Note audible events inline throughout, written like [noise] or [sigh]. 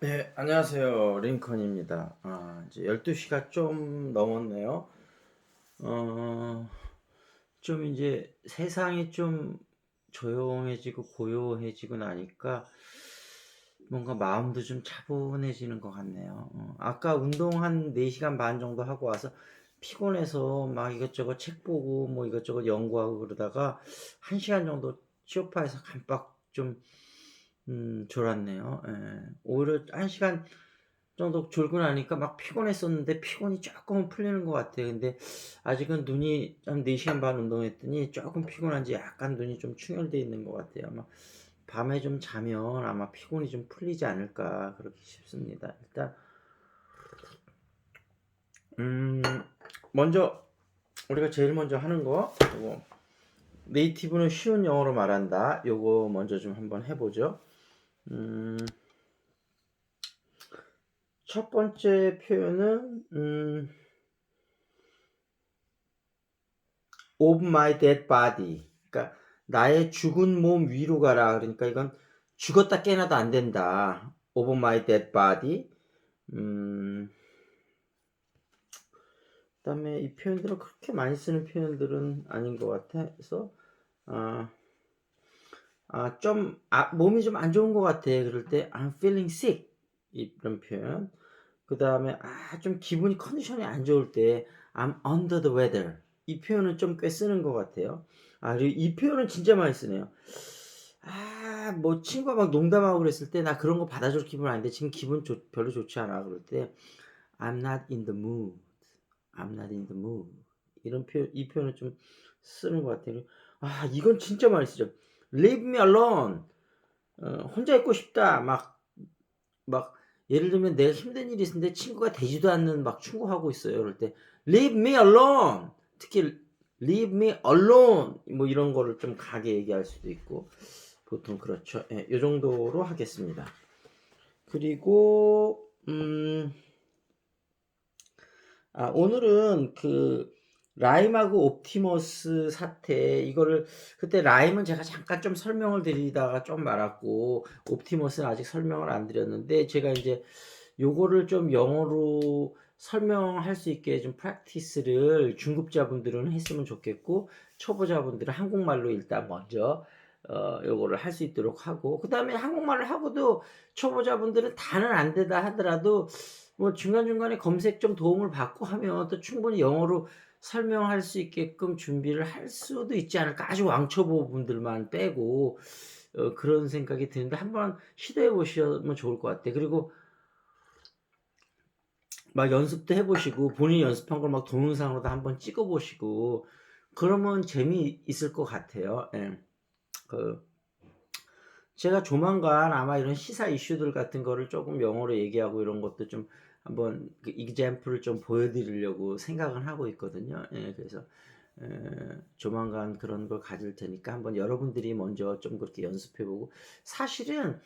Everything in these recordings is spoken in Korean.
네, 안녕하세요. 링컨입니다. 아, 이제 12시가 좀 넘었네요. 어, 좀 이제 세상이 좀 조용해지고 고요해지고 나니까 뭔가 마음도 좀 차분해지는 것 같네요. 어, 아까 운동 한 4시간 반 정도 하고 와서 피곤해서 막 이것저것 책 보고 뭐 이것저것 연구하고 그러다가 1시간 정도 소파에서 깜빡 좀 음, 졸았네요. 예. 오히려 한 시간 정도 졸고 나니까 막 피곤했었는데 피곤이 조금은 풀리는 것 같아요. 근데 아직은 눈이 한 4시간 반 운동했더니 조금 피곤한지 약간 눈이 좀 충혈되어 있는 것 같아요. 아마 밤에 좀 자면 아마 피곤이 좀 풀리지 않을까 그렇게 싶습니다. 일단 음, 먼저 우리가 제일 먼저 하는 거 요거 네이티브는 쉬운 영어로 말한다. 요거 먼저 좀 한번 해보죠. 음, 첫 번째 표현은 음, of my dead body. 그러니까 나의 죽은 몸 위로 가라. 그러니까 이건 죽었다 깨나도 안 된다. of my dead body. 음, 그다음에 이 표현들은 그렇게 많이 쓰는 표현들은 아닌 것 같아서 아, 아, 좀, 아, 몸이 좀 안 좋은 것 같아. 그럴 때, I'm feeling sick. 이런 표현. 그 다음에, 아, 좀 기분이, 컨디션이 안 좋을 때, I'm under the weather. 이 표현은 좀 꽤 쓰는 것 같아요. 아, 이 표현은 진짜 많이 쓰네요. 아, 뭐, 친구가 막 농담하고 그랬을 때, 나 그런 거 받아줄 기분 아닌데, 지금 기분 좋, 별로 좋지 않아. 그럴 때, I'm not in the mood. I'm not in the mood. 이런 표현, 이 표현을 좀 쓰는 것 같아요. 아, 이건 진짜 많이 쓰죠. Leave me alone. 어, 혼자 있고 싶다. 막, 막, 예를 들면 내가 힘든 일이 있는데 친구가 되지도 않는 막 충고하고 있어요. 그럴 때, leave me alone. 특히, leave me alone. 뭐 이런 거를 좀 가게 얘기할 수도 있고, 보통 그렇죠. 예, 이 정도로 하겠습니다. 그리고, 음, 아, 오늘은 그, 라임하고 옵티머스 사태 이거를 그때 라임은 제가 잠깐 좀 설명을 드리다가 좀 말았고 옵티머스는 아직 설명을 안 드렸는데 제가 이제 요거를 좀 영어로 설명할 수 있게 좀 프랙티스를 중급자분들은 했으면 좋겠고 초보자분들은 한국말로 일단 먼저 어 요거를 할 수 있도록 하고 그 다음에 한국말을 하고도 초보자분들은 다는 안 되다 하더라도 뭐 중간중간에 검색 좀 도움을 받고 하면 또 충분히 영어로 설명할 수 있게끔 준비를 할 수도 있지 않을까. 아주 왕초보 분들만 빼고 어, 그런 생각이 드는데 한번 시도해 보시면 좋을 것 같아요. 그리고 막 연습도 해보시고 본인이 연습한 걸 막 동영상으로도 한번 찍어보시고 그러면 재미 있을 것 같아요. 예. 그 제가 조만간 아마 이런 시사 이슈들 같은 거를 조금 영어로 얘기하고 이런 것도 좀 한번 그 example을 좀 보여드리려고 생각은 하고 있거든요. 예, 그래서 에, 조만간 그런 걸 가질 테니까 한번 여러분들이 먼저 좀 그렇게 연습해보고 사실은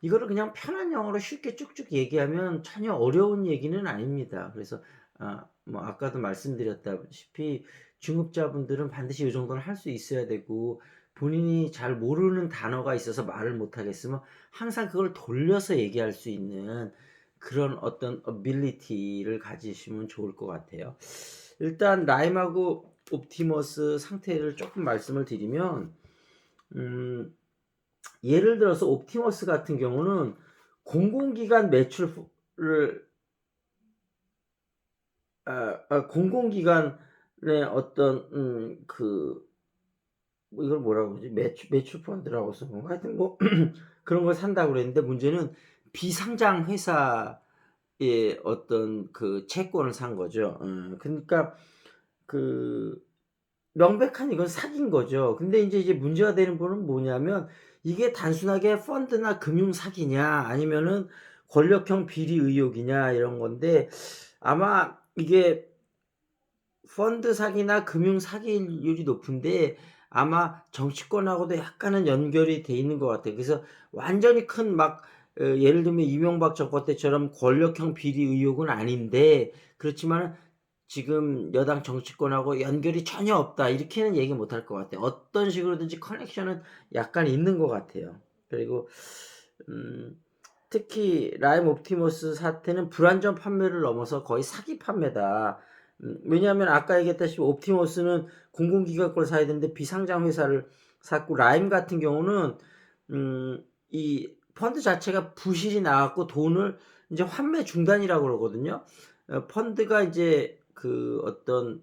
이거를 그냥 편한 영어로 쉽게 쭉쭉 얘기하면 전혀 어려운 얘기는 아닙니다. 그래서 아, 뭐 아까도 말씀드렸다시피 중급자분들은 반드시 이 정도는 할 수 있어야 되고 본인이 잘 모르는 단어가 있어서 말을 못하겠으면 항상 그걸 돌려서 얘기할 수 있는 그런 어떤 어빌리티를 가지시면 좋을 것 같아요. 일단 라임하고 옵티머스 상태를 조금 말씀을 드리면 음, 예를 들어서 옵티머스 같은 경우는 공공기관 매출을 아, 아, 공공기관의 어떤 음, 그뭐 이걸 뭐라고 그러지 매출 매출 펀드라고 거 하여튼 뭐 [clears throat] 그런 걸 산다고 그랬는데 문제는 비상장 회사의 어떤 그 채권을 산 거죠. 어, 그러니까 그 명백한 이건 사기인 거죠. 근데 이제 이제 문제가 되는 거는 뭐냐면 이게 단순하게 펀드나 금융 사기냐 아니면은 권력형 비리 의혹이냐 이런 건데 아마 이게 펀드 사기나 금융 사기율이 높은데 아마 정치권하고도 약간은 연결이 돼 있는 것 같아요. 그래서 완전히 큰막 어, 예를 들면 이명박 정권 때처럼 권력형 비리 의혹은 아닌데 그렇지만 지금 여당 정치권하고 연결이 전혀 없다 이렇게는 얘기 못할 것 같아요. 어떤 식으로든지 커넥션은 약간 있는 것 같아요. 그리고 음, 특히 라임 옵티머스 사태는 불안전 판매를 넘어서 거의 사기 판매다. 음, 왜냐하면 아까 얘기했다시피 옵티머스는 공공기관 걸 사야 되는데 비상장 회사를 샀고 라임 같은 경우는 음, 이 펀드 자체가 부실이 나왔고 돈을 이제 환매 중단이라고 그러거든요. 어, 펀드가 이제 그 어떤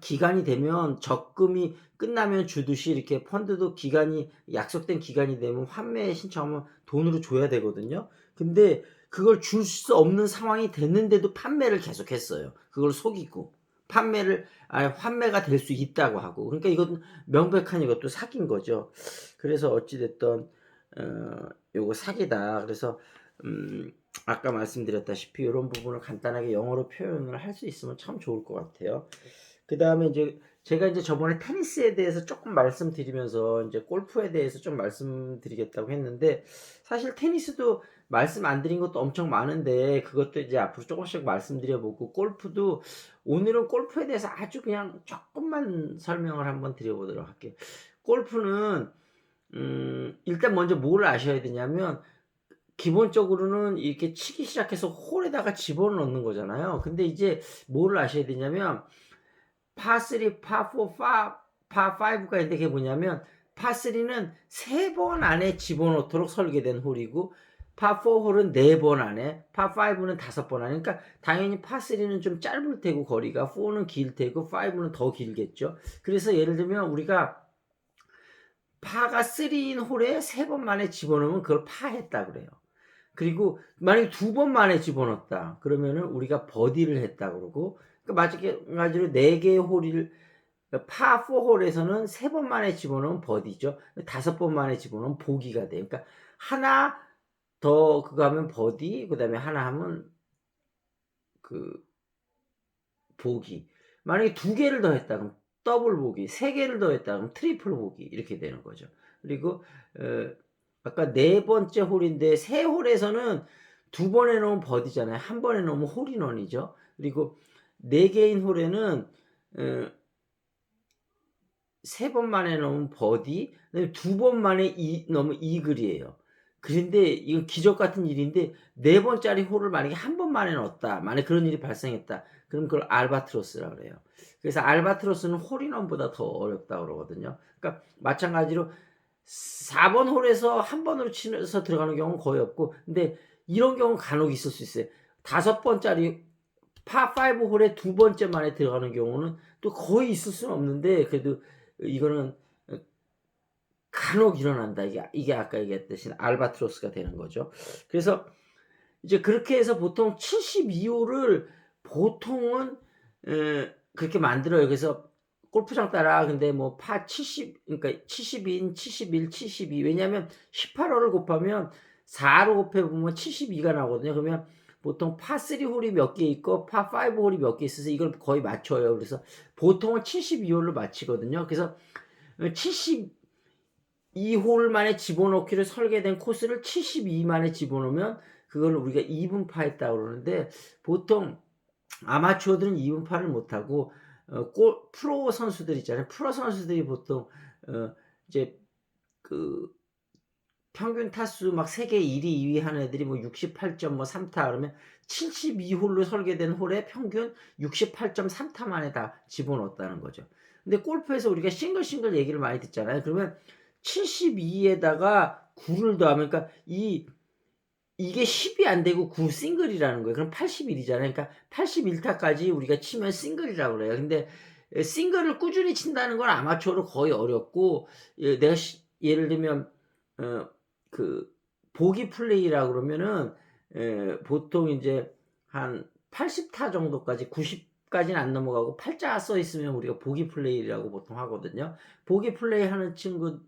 기간이 되면 적금이 끝나면 주듯이 이렇게 펀드도 기간이 약속된 기간이 되면 환매 신청하면 돈으로 줘야 되거든요. 근데 그걸 줄 수 없는 상황이 됐는데도 판매를 계속했어요. 그걸 속이고 판매를 아니 환매가 될 수 있다고 하고 그러니까 이건 명백한 이것도 사기인 거죠. 그래서 어찌 됐던 어 요거 사기다. 그래서 음 아까 말씀드렸다시피 이런 부분을 간단하게 영어로 표현을 할 수 있으면 참 좋을 것 같아요. 그 다음에 이제 제가 이제 저번에 테니스에 대해서 조금 말씀드리면서 이제 골프에 대해서 좀 말씀드리겠다고 했는데 사실 테니스도 말씀 안 드린 것도 엄청 많은데 그것도 이제 앞으로 조금씩 말씀드려보고 골프도 오늘은 골프에 대해서 아주 그냥 조금만 설명을 한번 드려보도록 할게요. 골프는 음 일단 먼저 뭘 아셔야 되냐면 기본적으로는 이렇게 치기 시작해서 홀에다가 집어넣는 거잖아요. 근데 이제 뭘 아셔야 되냐면 파3, 파4, 파, 파5가 있는데 그게 뭐냐면 파3는 세 번 안에 집어넣도록 설계된 홀이고 파4 홀은 네 번 안에 파5는 다섯 번 안에 그러니까 당연히 파3는 좀 짧을 테고 거리가 4는 길 테고 5는 더 길겠죠. 그래서 예를 들면 우리가 파가 3인 홀에 세 번 만에 집어넣으면 그걸 파했다 그래요. 그리고 만약에 두 번 만에 집어넣었다 그러면은 우리가 버디를 했다 그러고 그러니까 마찬가지로 네 개의 홀을 파4 홀에서는 세 번 만에 집어넣으면 버디죠. 다섯 번 만에 집어넣으면 보기가 돼요. 그러니까 하나 더 그거 하면 버디, 그 다음에 하나 하면 그 보기. 만약에 두 개를 더 했다 그럼 더블 보기, 세 개를 더 했다 그럼 트리플 보기 이렇게 되는 거죠. 그리고 어, 아까 네 번째 홀인데 세 홀에서는 두 번에 넣으면 버디잖아요. 한 번에 넣으면 홀인원이죠. 그리고 네 개인 홀에는 어, 세번 만에 넣으면 버디, 두 번 만에 이, 넣으면 이글이에요. 그런데 이건 기적 같은 일인데 네 번짜리 홀을 만약에 한 번 만에 넣었다. 만약 그런 일이 발생했다. 그럼 그걸 알바트로스라 그래요. 그래서 알바트로스는 홀인원보다 더 어렵다 그러거든요. 그러니까 마찬가지로 4번 홀에서 한 번으로 치면서 들어가는 경우는 거의 없고 근데 이런 경우 간혹 있을 수 있어요. 다섯 번짜리 파5 홀에 두 번째 만에 들어가는 경우는 또 거의 있을 수는 없는데 그래도 이거는 간혹 일어난다. 이게, 이게 아까 얘기했듯이 알바트로스가 되는 거죠. 그래서 이제 그렇게 해서 보통 72호를 보통은 에, 그렇게 만들어요. 그래서 골프장 따라 근데 뭐 파 70, 그러니까 70인, 71, 72. 왜냐하면 18호를 곱하면 4로 곱해보면 72가 나오거든요. 그러면 보통 파3 홀이 몇 개 있고 파5 홀이 몇 개 있어서 이걸 거의 맞춰요. 그래서 보통은 72홀로 맞히거든요. 그래서 72홀 만에 집어넣기로 설계된 코스를 72 만에 집어넣으면 그걸 우리가 2분파했다 그러는데 보통 아마추어들은 2분파를 못하고 어, 골, 프로 선수들 있잖아요. 프로 선수들이 보통 어, 이제 그 평균 타수 막 세계 1위, 2위 하는 애들이 뭐 68점 뭐 3타 그러면 72홀로 설계된 홀에 평균 68.3타 만에 다 집어넣었다는 거죠. 근데 골프에서 우리가 싱글 싱글 얘기를 많이 듣잖아요. 그러면 72에다가 9를 더하면 그러니까 이 이게 10이 안 되고 9 싱글이라는 거예요. 그럼 81이잖아요. 그러니까 81타까지 우리가 치면 싱글이라고 그래요. 근데 싱글을 꾸준히 친다는 건 아마추어로 거의 어렵고 예, 내가 예를 들면 어, 그 보기 플레이라 그러면은 에, 보통 이제 한 80타 정도까지 90까지는 안 넘어가고 팔자 써 있으면 우리가 보기 플레이라고 보통 하거든요. 보기 플레이 하는 친구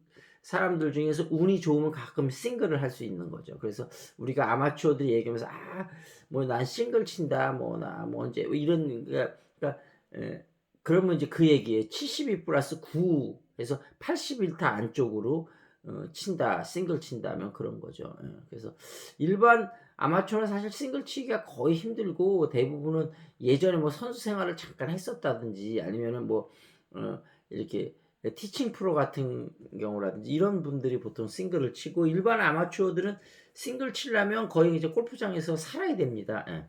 사람들 중에서 운이 좋으면 가끔 싱글을 할 수 있는 거죠. 그래서 우리가 아마추어들이 얘기하면서 아 뭐 난 싱글 친다 뭐 나뭐 뭐 이제 이런 그러니까, 그러니까 에, 그러면 이제 그 얘기에 72 플러스 9 해서 81타 안쪽으로 어, 친다, 싱글 친다면 그런 거죠. 예, 그래서 일반 아마추어는 사실 싱글 치기가 거의 힘들고 대부분은 예전에 뭐 선수 생활을 잠깐 했었다든지 아니면은 뭐 어, 이렇게 티칭 프로 같은 경우라든지 이런 분들이 보통 싱글을 치고 일반 아마추어들은 싱글 치려면 거의 이제 골프장에서 살아야 됩니다. 예.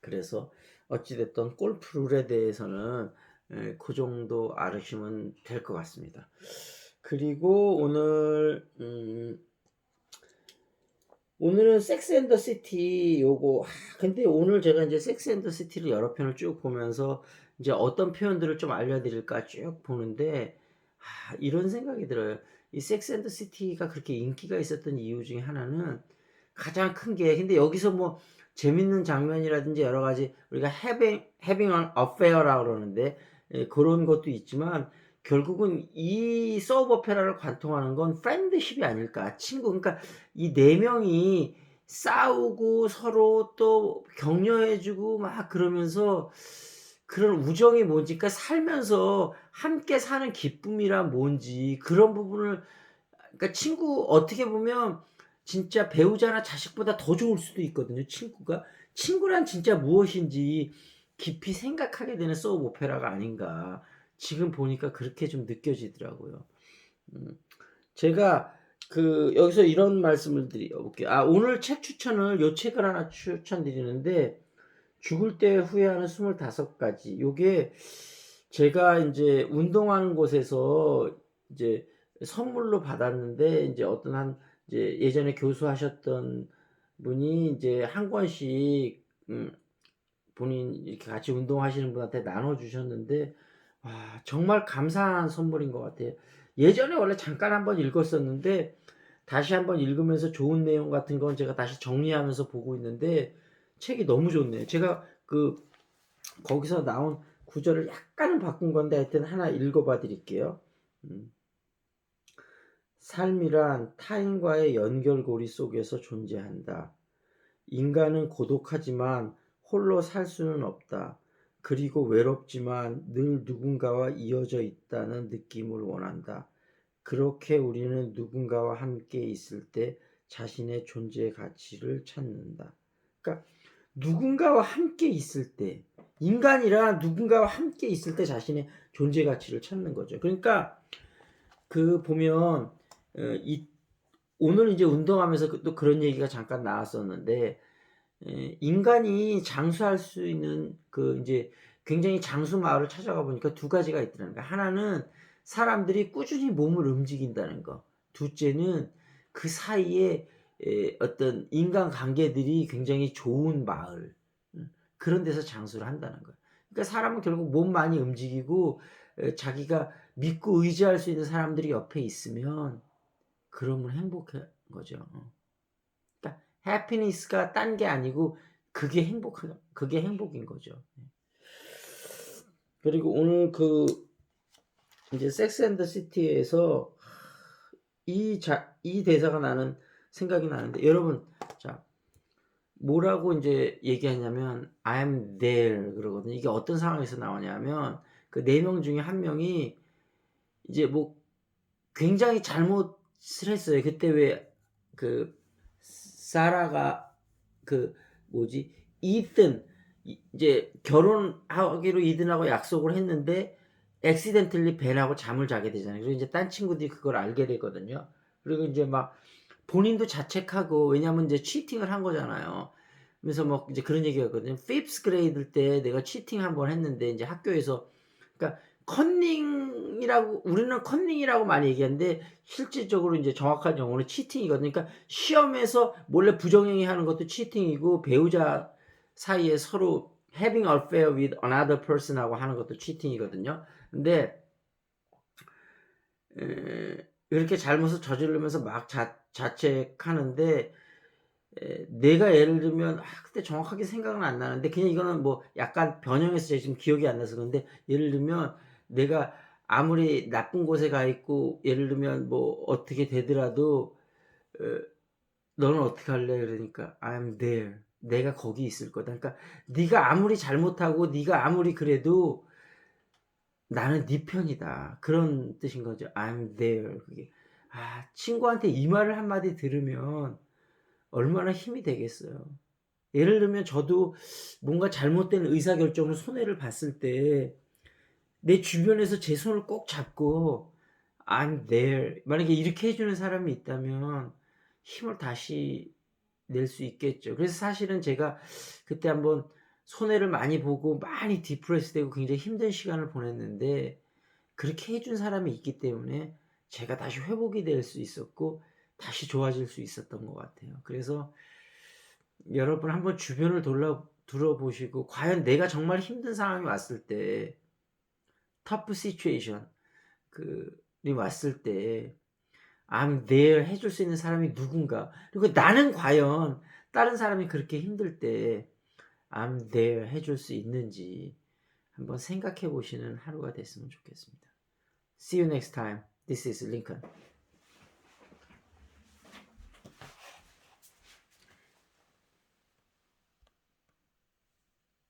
그래서 어찌됐든 골프 룰에 대해서는 예, 그 정도 알으시면 될 것 같습니다. 그리고 오늘 음, 오늘은 섹스 앤더 시티 요거 아, 근데 오늘 제가 이제 섹스 앤더 시티를 여러 편을 쭉 보면서 이제 어떤 표현들을 좀 알려드릴까 쭉 보는데 아, 이런 생각이 들어요. 이 섹스 앤더 시티가 그렇게 인기가 있었던 이유 중에 하나는 가장 큰 게 근데 여기서 뭐 재밌는 장면이라든지 여러 가지 우리가 having having an affair라고 그러는데 예, 그런 것도 있지만 결국은 이 서브 오페라를 관통하는 건 프렌드십이 아닐까 친구 그러니까 이 네 명이 싸우고 서로 또 격려해주고 막 그러면서 그런 우정이 뭔지 그러니까 살면서 함께 사는 기쁨이란 뭔지 그런 부분을 그러니까 친구 어떻게 보면 진짜 배우자나 자식보다 더 좋을 수도 있거든요 친구가 친구란 진짜 무엇인지 깊이 생각하게 되는 소프 오페라가 아닌가 지금 보니까 그렇게 좀 느껴지더라고요. 음, 제가 그 여기서 이런 말씀을 드려볼게요. 아 오늘 책 추천을 요 책을 하나 추천드리는데 죽을 때 후회하는 25가지. 요게 제가 이제 운동하는 곳에서 이제 선물로 받았는데 이제 어떤 한 이제 예전에 교수하셨던 분이 이제 한 권씩 음, 본인 이렇게 같이 운동하시는 분한테 나눠 주셨는데 와, 정말 감사한 선물인 것 같아요. 예전에 원래 잠깐 한번 읽었었는데 다시 한번 읽으면서 좋은 내용 같은 건 제가 다시 정리하면서 보고 있는데 책이 너무 좋네요. 제가 그 거기서 나온 구절을 약간은 바꾼 건데 하여튼 하나 읽어봐 드릴게요. 음. 삶이란 타인과의 연결고리 속에서 존재한다. 인간은 고독하지만 홀로 살 수는 없다. 그리고 외롭지만 늘 누군가와 이어져 있다는 느낌을 원한다. 그렇게 우리는 누군가와 함께 있을 때 자신의 존재 가치를 찾는다. 그러니까 누군가와 함께 있을 때 인간이라 누군가와 함께 있을 때 자신의 존재 가치를 찾는 거죠. 그러니까 그 보면 어, 이 오늘 이제 운동하면서 또 그런 얘기가 잠깐 나왔었는데 에, 인간이 장수할 수 있는 그 이제 굉장히 장수 마을을 찾아가 보니까 두 가지가 있더라는 거야. 하나는 사람들이 꾸준히 몸을 움직인다는 거. 둘째는 그 사이에 에, 어떤 인간 관계들이 굉장히 좋은 마을 음, 그런 데서 장수를 한다는 거야. 그러니까 사람은 결국 몸 많이 움직이고 에, 자기가 믿고 의지할 수 있는 사람들이 옆에 있으면 그러면 행복한 거죠. 어. 그러니까 해피니스가 딴 게 아니고 그게 행복 그게 행복인 거죠. 그리고 오늘 그 이제 섹스 앤더 시티에서 이, 자, 이 대사가 나는 생각이 나는데 여러분 자 뭐라고 이제 얘기하냐면 I'm there 그러거든요. 이게 어떤 상황에서 나오냐면 그 네 명 중에 한 명이 이제 뭐 굉장히 잘못을 했어요. 그때 왜 그 사라가 그 뭐지 이든 이제 결혼하기로 이든하고 약속을 했는데 엑시덴틀리 벤하고 잠을 자게 되잖아요. 그리고 이제 딴 친구들이 그걸 알게 되거든요. 그리고 이제 막 본인도 자책하고 왜냐면 이제 치팅을 한 거잖아요. 그래서 뭐 이제 그런 얘기였거든요. 피프스 그레이드 때 내가 치팅 한 번 했는데 이제 학교에서 그러니까 컨닝이라고 우리는 컨닝이라고 많이 얘기하는데 실질적으로 이제 정확한 용어는 치팅이거든요. 그러니까 시험에서 몰래 부정행위 하는 것도 치팅이고 배우자 사이에 서로 having affair with another person 하고 하는 것도 치팅이거든요. 근데 에, 이렇게 잘못을 저지르면서 막 자, 자책하는데 에, 내가 예를 들면 아, 그때 정확하게 생각은 안 나는데 그냥 이거는 뭐 약간 변형해서 제가 지금 기억이 안 나서 그런데 예를 들면 내가 아무리 나쁜 곳에 가 있고 예를 들면 뭐 어떻게 되더라도 에, 너는 어떻게 할래 그러니까 I'm there 내가 거기 있을 거다. 그러니까 네가 아무리 잘못하고 네가 아무리 그래도 나는 네 편이다. 그런 뜻인 거죠. I'm there. 그게 아 친구한테 이 말을 한마디 들으면 얼마나 힘이 되겠어요. 예를 들면 저도 뭔가 잘못된 의사결정을 손해를 봤을 때 내 주변에서 제 손을 꼭 잡고 I'm there. 만약에 이렇게 해주는 사람이 있다면 힘을 다시 낼 수 있겠죠. 그래서 사실은 제가 그때 한번 손해를 많이 보고 많이 디프레스 되고 굉장히 힘든 시간을 보냈는데 그렇게 해준 사람이 있기 때문에 제가 다시 회복이 될 수 있었고 다시 좋아질 수 있었던 것 같아요. 그래서 여러분 한번 주변을 돌아 둘러보시고 과연 내가 정말 힘든 상황이 왔을 때 터프 시츄에이션 그이 왔을 때 I'm there 해줄 수 있는 사람이 누군가 그리고 나는 과연 다른 사람이 그렇게 힘들 때 I'm there 해줄 수 있는지 한번 생각해 보시는 하루가 됐으면 좋겠습니다. See you next time. This is Lincoln.